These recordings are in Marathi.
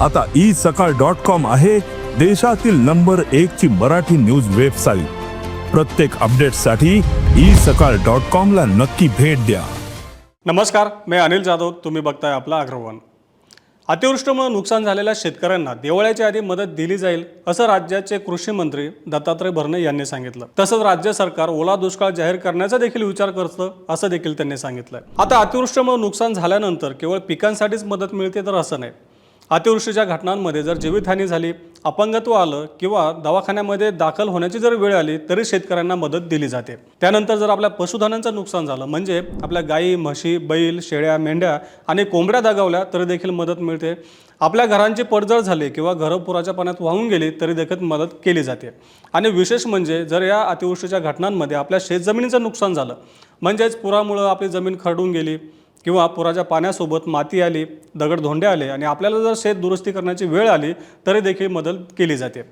आता ई सकाळ डॉट कॉम आहे देशातील नंबर एक ची मराठी न्यूज वेबसाईट. प्रत्येक अपडेटसाठी ई सकाळ डॉट कॉम ला नक्की भेट द्या. नमस्कार मी अनिल जाधव तुम्ही बघताय आपला अग्रवन. अतिवृष्टीमुळे नुकसान झालेल्या शेतकऱ्यांना दिवाळीच्या आधी मदत दिली जाईल असं राज्याचे कृषी मंत्री दत्तात्रय भरणे यांनी सांगितलं. तसंच राज्य सरकार ओला दुष्काळ जाहीर करण्याचा देखील विचार करतं असं देखील त्यांनी सांगितलं आता अतिवृष्टीमुळे नुकसान झाल्यानंतर केवळ पिकांसाठीच मदत मिळते तर असं नाही. अतिवृष्टीच्या घटनांमध्ये जर जीवितहानी झाली अपंगत्व आलं किंवा दवाखान्यामध्ये दाखल होण्याची जर वेळ आली तरी शेतकऱ्यांना मदत दिली जाते. त्यानंतर जर आपल्या पशुधनांचं नुकसान झालं म्हणजे आपल्या गायी म्हशी बैल शेळ्या मेंढ्या आणि कोंबड्या दगावल्या तरी देखील मदत मिळते. आपल्या घरांची पडझड झाली किंवा घरं पुराच्या पाण्यात वाहून गेली तरी देखील मदत केली जाते. आणि विशेष म्हणजे जर या अतिवृष्टीच्या घटनांमध्ये आपल्या शेतजमिनीचं नुकसान झालं म्हणजेच पुरामुळं आपली जमीन खरडून गेली किंवा पुराच्या पाण्यासोबत माती आली दगडधोंडे आले आणि आपल्याला जर शेत दुरुस्ती करण्याची वेळ आली तरी देखील मदत केली जाते.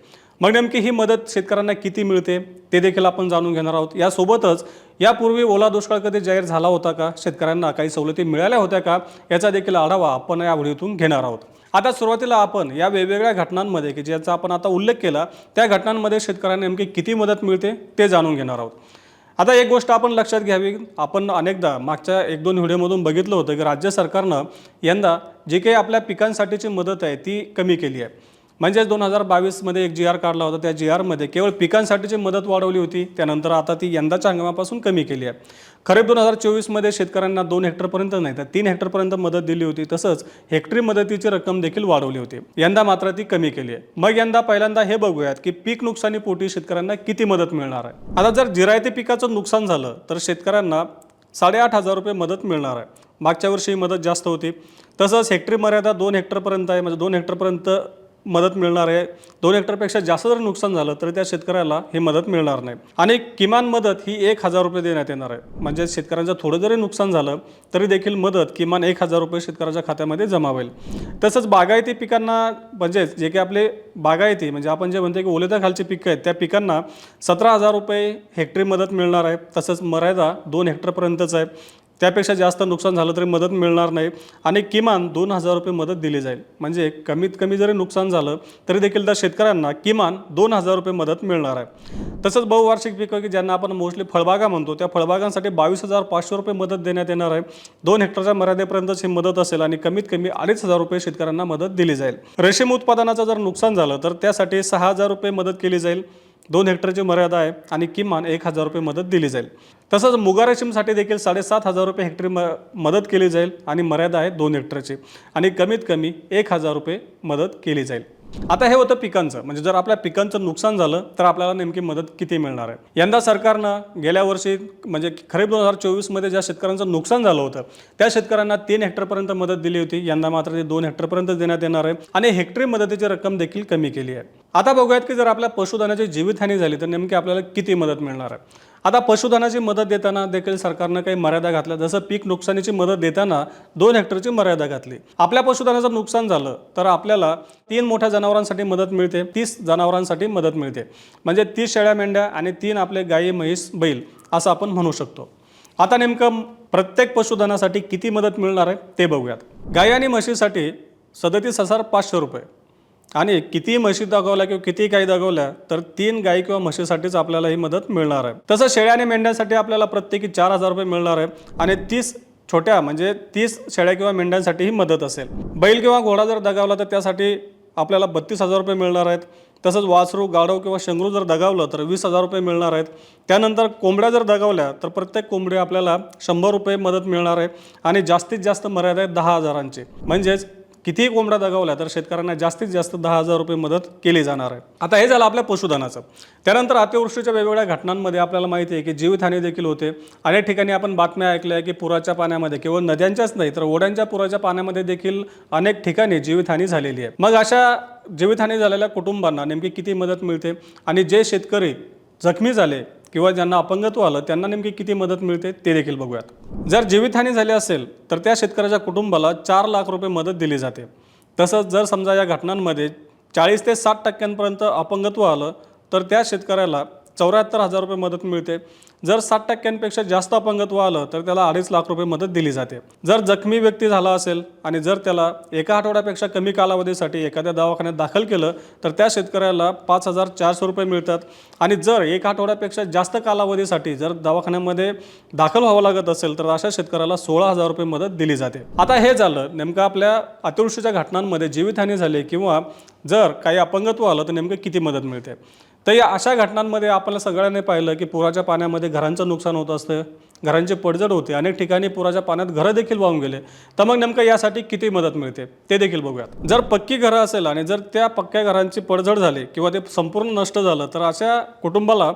मग नेमकी ही मदत शेतकऱ्यांना किती मिळते ते देखील आपण जाणून घेणार आहोत. यासोबतच यापूर्वी ओला दुष्काळ कधी जाहीर झाला होता का शेतकऱ्यांना काही सवलती मिळाल्या होत्या का याचा देखील आढावा आपण या व्हिडिओतून घेणार आहोत. आता सुरुवातीला आपण या वेगवेगळ्या घटनांमध्ये की ज्याचा आपण आता उल्लेख केला त्या घटनांमध्ये शेतकऱ्यांना नेमकी किती मदत मिळते ते जाणून घेणार आहोत. आता एक गोष्ट आपण लक्षात घ्यावी. आपण अनेकदा मागच्या एक दोन व्हिडिओमधून बघितलं होतं की राज्य सरकारनं यंदा जी काही आपल्या पिकांसाठीची मदत आहे ती कमी केली आहे. म्हणजेच दोन हजार बावीसमध्ये एक जी आर काढला होता. त्या जी आरमध्ये केवळ पिकांसाठीची मदत वाढवली होती त्यानंतर आता ती यंदाच्या हंगामापासून कमी केली आहे. खरीप दोन हजार चोवीसमध्ये शेतकऱ्यांना दोन हेक्टरपर्यंत नाही तर तीन हेक्टरपर्यंत मदत दिली होती. तसंच हेक्टरी मदतीची रक्कम देखील वाढवली होती. यंदा मात्र ती कमी केली आहे. मग यंदा पहिल्यांदा हे बघूयात की पीक नुकसानीपोटी शेतकऱ्यांना किती मदत मिळणार आहे. आता जर जिरायती पिकाचं नुकसान झालं तर शेतकऱ्यांना साडेआठ हजार रुपये मदत मिळणार आहे. मागच्या वर्षी मदत जास्त होती. तसंच हेक्टरी मर्यादा दोन हेक्टरपर्यंत आहे म्हणजे दोन हेक्टरपर्यंत मदत मिळणार आहे. दोन हेक्टरपेक्षा जास्त जर नुकसान झालं तर त्या शेतकऱ्याला ही मदत मिळणार नाही. आणि किमान मदत ही एक हजार रुपये देण्यात येणार आहे. म्हणजे शेतकऱ्यांचं थोडं जरी नुकसान झालं तरी देखील मदत किमान एक हजार रुपये शेतकऱ्याच्या खात्यामध्ये जमा होईल. तसंच बागायती पिकांना म्हणजेच जे काही आपले बागायती म्हणजे आपण जे म्हणतो की ओलेता खालची पिकं आहेत त्या पिकांना सतरा हजार रुपये हेक्टरी मदत मिळणार आहे. तसंच मर्यादा दोन हेक्टरपर्यंतच आहे. त्यापेक्षा जास्त नुकसान झालं तरी मदत मिळणार नाही आणि किमान दोन हजार रुपये मदत दिली जाईल. म्हणजे कमीत कमी जरी नुकसान झालं तरी देखील त्या शेतकऱ्यांना किमान दोन हजार रुपये मदत मिळणार आहे. तसंच बहुवार्षिक पिकं की ज्यांना आपण मोस्टली फळबागा म्हणतो त्या फळबागांसाठी बावीस हजार पाचशे रुपये मदत देण्यात येणार आहे. दोन हेक्टरच्या मर्यादेपर्यंतच ही मदत असेल आणि कमीत कमी अडीच हजार रुपये शेतकऱ्यांना मदत दिली जाईल. रेशीम उत्पादनाचं जर नुकसान झालं तर त्यासाठी सहा हजार रुपये मदत केली जाईल. दोन हेक्टरची मर्यादा आहे आणि किमान एक हजार रुपये मदत दिली जाईल. तसंच मुगा रेशीमसाठी देखील साडेसात हजार रुपये हेक्टरी म मदत केली जाईल आणि मर्यादा आहे दोन हेक्टरची. आणि कमीत कमी एक हजार रुपये मदत केली जाईल. आता हे होतं पिकांचं. म्हणजे जर आपल्या पिकांचं नुकसान झालं तर आपल्याला नेमकी मदत किती मिळणार आहे? यंदा सरकारनं गेल्या वर्षी म्हणजे खरीप दोन हजार चोवीसमध्ये ज्या शेतकऱ्यांचं नुकसान झालं होतं त्या शेतकऱ्यांना तीन हेक्टरपर्यंत मदत दिली होती. यंदा मात्र ती दोन हेक्टरपर्यंत देण्यात येणार आहे आणि हेक्टरी मदतीची रक्कम देखील कमी केली आहे. आता बघूयात की जर आपल्या पशुधनाची जीवितहानी झाली तर नेमकी आपल्याला किती मदत मिळणार आहे? आता पशुधनाची मदत देताना देखील सरकारनं काही मर्यादा घातल्या. जसं पीक नुकसानीची मदत देताना दोन हेक्टरची मर्यादा घातली. आपल्या पशुधनाचं नुकसान झालं तर आपल्याला तीन मोठ्या जनावरांसाठी मदत मिळते तीस जनावरांसाठी मदत मिळते. म्हणजे तीस शेळ्या मेंढ्या आणि तीन आपले गायी म्हैस बैल असं आपण म्हणू शकतो. आता नेमकं प्रत्येक पशुधनासाठी किती मदत मिळणार आहे ते बघूयात. गाई आणि म्हशीसाठी सदतीस हजार पाचशे रुपये. आणि किती म्हशी दागवल्या किंवा किती गाई दागवल्या तर तीन गाई किंवा म्हशीसाठीच आपल्याला ही मदत मिळणार आहे. तसं शेळ्या आणि मेंढ्यांसाठी आपल्याला प्रत्येकी चार हजार रुपये मिळणार आहे आणि तीस छोट्या म्हणजे तीस शेळ्या किंवा मेंढ्यांसाठी ही मदत असेल. बैल किंवा घोडा जर दगावला तर त्यासाठी आपल्याला बत्तीस हजार रुपये मिळणार आहेत. तसंच वासरू गाढव किंवा शेंगरू जर दगावलं तर वीस हजार रुपये मिळणार आहेत. त्यानंतर कोंबड्या जर दगावल्या तर प्रत्येक कोंबडी आपल्याला शंभर रुपये मदत मिळणार आहे आणि जास्तीत जास्त मर्यादा आहे दहा हजारांची. म्हणजेच कितीही कोंबडा दगावल्या तर शेतकऱ्यांना जास्तीत जास्त दहा हजार रुपये मदत केली जाणार आहे. आता हे झालं आपल्या पशुधनाचं. त्यानंतर अतिवृष्टीच्या वेगवेगळ्या घटनांमध्ये आपल्याला माहिती आहे की जीवितहानी देखील होते. अनेक ठिकाणी आपण बातम्या ऐकल्या की पुराच्या पाण्यामध्ये केवळ नद्यांच्याच नाही तर ओढ्यांच्या पुराच्या पाण्यामध्ये देखील अनेक ठिकाणी जीवितहानी झालेली आहे. मग अशा जीवितहानी झालेल्या कुटुंबांना नेमकी किती मदत मिळते? आणि जे शेतकरी जखमी झाले किंवा ज्यांना अपंगत्व आलं त्यांना नेमकी किती मदत मिळते ते देखील बघूयात. जर जीवितहानी झाली असेल तर त्या शेतकऱ्याच्या कुटुंबाला चार लाख रुपये मदत दिली जाते. तसंच जर समजा या घटनांमध्ये चाळीस ते साठ टक्क्यांपर्यंत अपंगत्व आलं तर त्या शेतकऱ्याला चौऱ्याहत्तर हजार रुपये मदत मिळते. जर साठ टक्क्यांपेक्षा जास्त अपंगत्व आलं तर त्याला अडीच लाख रुपये मदत दिली जाते. जर जखमी व्यक्ती झाला असेल आणि जर त्याला एका आठवड्यापेक्षा कमी कालावधीसाठी एखाद्या दवाखान्यात दाखल केलं तर त्या शेतकऱ्याला पाच हजार चारशे रुपये मिळतात. आणि जर एका आठवड्यापेक्षा जास्त कालावधीसाठी जर दवाखान्यामध्ये दाखल व्हावं लागत असेल तर अशा शेतकऱ्याला सोळा हजार रुपये मदत दिली जाते. आता हे झालं नेमकं आपल्या अतिवृष्टीच्या घटनांमध्ये जीवितहानी झाली किंवा जर काही अपंगत्व आलं तर नेमकं किती मदत मिळते? तर या अशा घटनांमध्ये आपल्याला सगळ्यांनी पाहिलं की पुराच्या पाण्यामध्ये घरांचं नुकसान होत असतं घरांची पडझड होते अनेक ठिकाणी पुराच्या पाण्यात घरं देखील वाहून गेले. तर मग नेमकं यासाठी किती मदत मिळते ते देखील बघूयात. जर पक्की घरं असेल आणि जर त्या पक्क्या घरांची पडझड झाली किंवा ते संपूर्ण नष्ट झालं तर अशा कुटुंबाला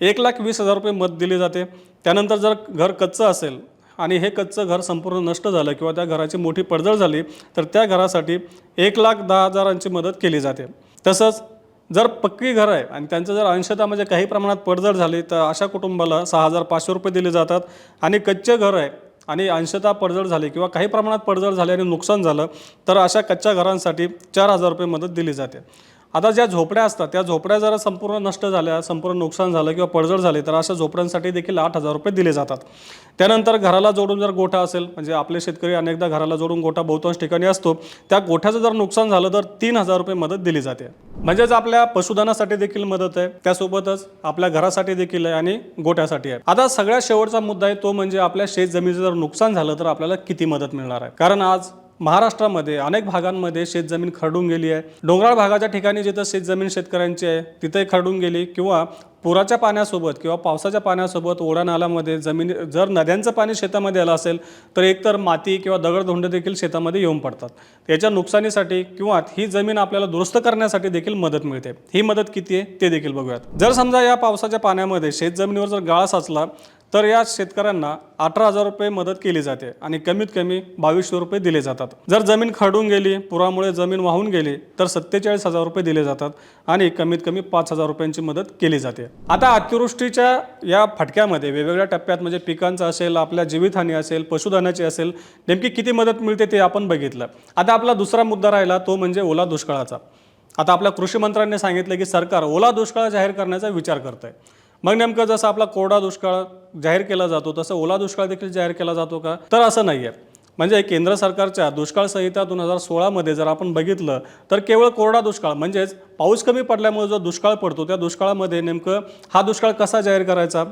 एक लाख वीस हजार रुपये मदत दिली जाते. त्यानंतर जर घर कच्चं असेल आणि हे कच्चं घर संपूर्ण नष्ट झालं किंवा त्या घराची मोठी पडझड झाली तर त्या घरासाठी एक लाख दहा हजारांची मदत केली जाते. तसंच जर पक्की घर आहे आणि त्यांचं जर अंशतः म्हणजे काही प्रमाणात पडझड झाली तर अशा कुटुंबाला सहा हजार पाचशे रुपये दिले जातात. आणि कच्चे घर आहे आणि अंशतः पडझड झाली किंवा काही प्रमाणात पडझड झाली आणि नुकसान झालं तर अशा कच्च्या घरांसाठी चार हजार रुपये मदत दिली जाते. आता ज्या झोपड्या असतात त्या झोपड्या जर संपूर्ण नष्ट झाल्या संपूर्ण नुकसान झालं किंवा पडझड झाली तर अशा झोपड्यांसाठी देखील आठ हजार रुपये दिले जातात. त्यानंतर घराला जोडून जर गोठा असेल म्हणजे आपले शेतकरी अनेकदा घराला जोडून गोठा बहुतांश ठिकाणी असतो त्या गोठ्याचं जर नुकसान झालं तर तीन हजार रुपये मदत दिली जाते. म्हणजेच आपल्या पशुधनासाठी देखील मदत आहे. त्यासोबतच आपल्या घरासाठी देखील आहे आणि गोठ्यासाठी आहे. आता सगळ्यात शेवटचा मुद्दा आहे तो म्हणजे आपल्या शेत जमिनीचं जर नुकसान झालं तर आपल्याला किती मदत मिळणार आहे? कारण आज महाराष्ट्रामध्ये अनेक भागांमध्ये शेतजमीन खरडून गेली आहे. डोंगराळ भागाच्या ठिकाणी जिथं शेतजमीन शेतकऱ्यांची आहे तिथे खरडून गेली किंवा पुराच्या पाण्यासोबत किंवा पावसाच्या पाण्यासोबत ओढा नाल्यामध्ये जमिनी जर नद्यांचं पाणी शेतामध्ये आलं असेल तर एकतर माती किंवा दगडधोंड देखील शेतामध्ये येऊन पडतात. त्याच्या नुकसानीसाठी किंवा ही जमीन आपल्याला दुरुस्त करण्यासाठी देखील मदत मिळते. ही मदत किती आहे ते देखील बघूयात. जर समजा या पावसाच्या पाण्यामध्ये शेतजमिनीवर जर गाळा साचला तर या शेतकऱ्यांना अठरा हजार रुपये मदत केली जाते आणि कमीत कमी बावीसशे रुपये दिले जातात. जर जमीन खडून गेली पुरामुळे जमीन वाहून गेली तर सत्तेचाळीस हजार रुपये दिले जातात आणि कमीत कमी पाच हजार रुपयांची मदत केली जाते. आता अतिवृष्टीच्या या फटक्यामध्ये वेगवेगळ्या टप्प्यात म्हणजे पिकांचं असेल आपल्या जीवितहानी असेल पशुधनाची असेल नेमकी किती मदत मिळते ते आपण बघितलं. आता आपला दुसरा मुद्दा राहिला तो म्हणजे ओला दुष्काळाचा. आता आपल्या कृषी मंत्र्यांनी सांगितलं की सरकार ओला दुष्काळ जाहीर करण्याचा विचार करत आहे मग नेमकं जसं आपला कोरडा दुष्काळ जाहीर केला जातो तसं ओला दुष्काळ देखील जाहीर केला जातो का? तर असं नाही आहे म्हणजे केंद्र सरकारच्या दुष्काळ संहिता दोन हजार सोळामध्ये जर आपण बघितलं तर केवळ कोरडा दुष्काळ म्हणजेच पाऊस कमी पडल्यामुळे जो दुष्काळ पडतो त्या दुष्काळामध्ये नेमकं हा दुष्काळ कसा जाहीर करायचा?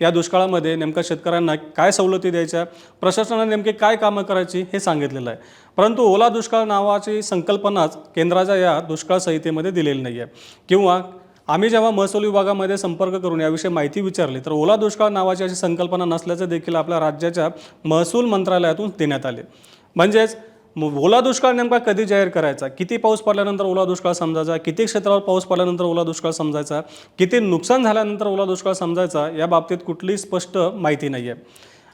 या दुष्काळामध्ये नेमका शेतकऱ्यांना काय सवलती द्यायच्या? प्रशासनाने नेमके काय कामं करायची हे सांगितलेलं आहे. परंतु ओला दुष्काळ नावाची संकल्पनाच केंद्राच्या या दुष्काळ संहितेमध्ये दिलेली नाही आहे किंवा आम्ही जेव्हा महसूल विभागामध्ये संपर्क करून याविषयी माहिती विचारली तर ओला दुष्काळ नावाची अशी संकल्पना नसल्याचं देखील आपल्या राज्याच्या महसूल मंत्रालयातून देण्यात आले. म्हणजेच ओला दुष्काळ नेमका कधी जाहीर करायचा? किती पाऊस पडल्यानंतर ओला दुष्काळ समजायचा? किती क्षेत्रावर पाऊस पडल्यानंतर ओला दुष्काळ समजायचा? किती नुकसान झाल्यानंतर ओला दुष्काळ समजायचा? या बाबतीत कुठलीही स्पष्ट माहिती नाही आहे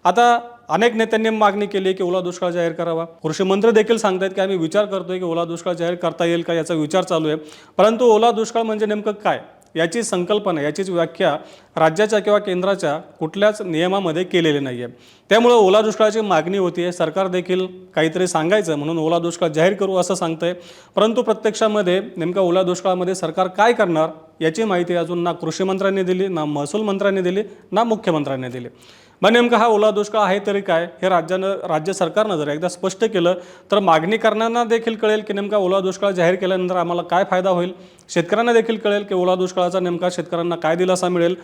आता अनेक नेत्यांनी मागणी केली आहे की ओला दुष्काळ जाहीर करावा. कृषी मंत्री देखील सांगतायत की आम्ही विचार करतोय की ओला दुष्काळ जाहीर करता येईल का याचा विचार चालू आहे. परंतु ओला दुष्काळ म्हणजे नेमकं काय? याची संकल्पना याचीच व्याख्या राज्याच्या किंवा केंद्राच्या कुठल्याच नियमामध्ये केलेली नाही आहे त्यामुळं ओला दुष्काळाची मागणी होती आहे सरकार देखील काहीतरी सांगायचं म्हणून ओला दुष्काळ जाहीर करू असं सांगतंय. परंतु प्रत्यक्षामध्ये नेमका ओला दुष्काळामध्ये सरकार काय करणार याची माहिती अजून ना कृषी मंत्र्यांनी दिली ना महसूल मंत्र्यांनी दिली ना मुख्यमंत्र्यांनी दिली. मग नेमका हा ओला दुष्काळ आहे तरी काय? हे राज्यानं राज्य सरकारनं जर एकदा स्पष्ट केलं तर मागणी करणाऱ्यांना देखील कळेल की नेमका ओला दुष्काळ जाहीर केल्यानंतर आम्हाला काय फायदा होईल? शेतकऱ्यांना देखील कळेल की ओला दुष्काळाचा नेमका शेतकऱ्यांना काय दिलासा मिळेल?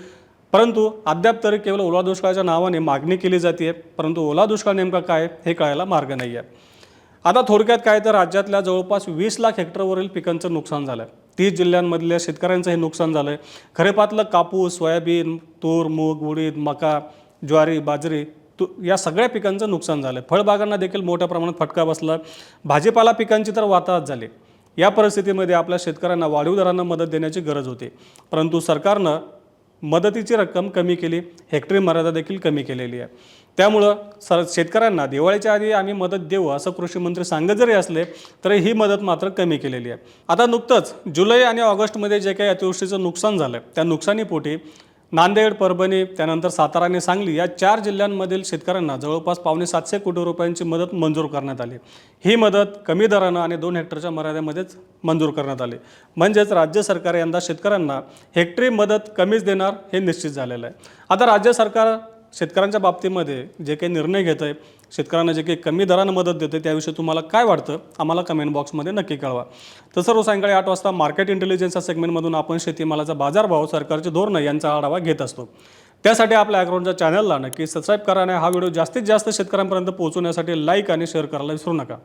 परंतु अद्याप तरी केवळ ओला दुष्काळाच्या नावाने मागणी केली जाते परंतु ओला दुष्काळ नेमका काय हे कळायला मार्ग नाही आहे आता थोडक्यात काय तर राज्यातल्या जवळपास वीस लाख हेक्टरवरील पिकांचं नुकसान झालं आहे तीस जिल्ह्यांमधल्या शेतकऱ्यांचं हे नुकसान झालं आहे खरेपातलं कापूस सोयाबीन तूर मूग उडीद मका ज्वारी बाजरी तू या सगळ्या पिकांचं नुकसान झालं. आहे फळबागांना देखील मोठ्या प्रमाणात फटका बसला. भाजीपाला पिकांची तर वाताहत झाली. या परिस्थितीमध्ये आपल्या शेतकऱ्यांना वाढीव दरांना मदत देण्याची गरज होती. परंतु सरकारनं मदतीची रक्कम कमी केली. हेक्टरी मर्यादा देखील कमी केलेली आहे. त्यामुळं सर शेतकऱ्यांना दिवाळीच्या आधी आम्ही मदत देऊ असं कृषी मंत्री सांगत जरी असले तरी ही मदत मात्र कमी केलेली आहे. आता नुकतंच जुलै आणि ऑगस्टमध्ये जे काही अतिवृष्टीचं नुकसान झालं त्या नुकसानीपोटी नांदेड परभणी त्यानंतर सातारा आणि सांगली या चार जिल्ह्यांमधील शेतकऱ्यांना जवळपास पावणे सातशे कोटी रुपयांची मदत मंजूर करण्यात आली. ही मदत कमी दरानं आणि दोन हेक्टरच्या मर्यादेमध्येच मंजूर करण्यात आली. म्हणजेच राज्य सरकार यंदा शेतकऱ्यांना हेक्टरी मदत कमीच देणार हे निश्चित झालेलं आहे. आता राज्य सरकार शेतकऱ्यांच्या बाबतीमध्ये जे काही निर्णय घेत आहे शेतकऱ्यांना जे काही कमी दरानं मदत देते त्याविषयी तुम्हाला काय वाटतं? आम्हाला कमेंट बॉक्समध्ये नक्की कळवा. तर सर्व सायंकाळी आठ वाजता मार्केट इंटेलिजन्स या सेगमेंटमधून आपण शेतीमालाचा बाजारभाव सरकारचे धोरणं यांचा आढावा घेत असतो. त्यासाठी आपल्या अॅग्राऊंडच्या चॅनलला नक्की सबस्क्राईब करा आणि हा व्हिडिओ जास्तीत जास्त शेतकऱ्यांपर्यंत पोहोचवण्यासाठी लाईक आणि शेअर करायला विसरू नका.